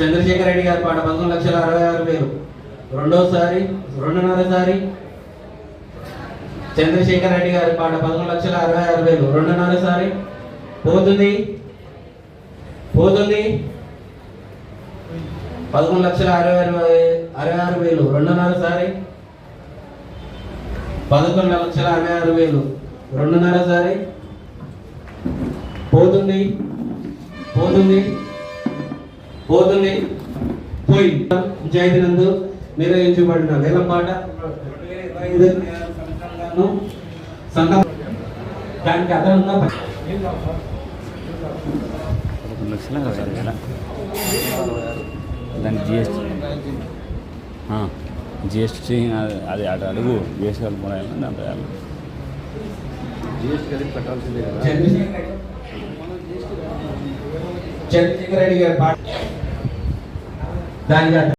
చంద్రశేఖర్ రెడ్డి గారి పాట పంతొమ్మిది లక్షల అరవై ఆరు వేలు రెండోసారి రెండున్నరసారి చంద్రశేఖర్ రెడ్డి గారి పాట పదకొండు లక్షల అరవై ఆరు వేలు రెండున్నరసారి. పోతుంది. పోతుంది. పదకొండు లక్షల అరవై అరవై అరవై ఆరు వేలు రెండున్నరసారి. పదకొండు లక్షల అరవై ఆరు వేలు రెండున్నరసారి. పోతుంది. పోతుంది. పోతుంది. పోయి పంచాయతీ నందు నిర్వహించబడిన వేలంపాట. దానికి అదనంగా దానికి జిఎస్టీ. జిఎస్టీ అది అటు అడుగు జిఎస్టీ కలుపుకోవాలి దాంట్లో వేయాలి. చంద్రశేఖర్ రెడ్డి చంద్రశేఖర్ రెడ్డి గారి పాట దానికి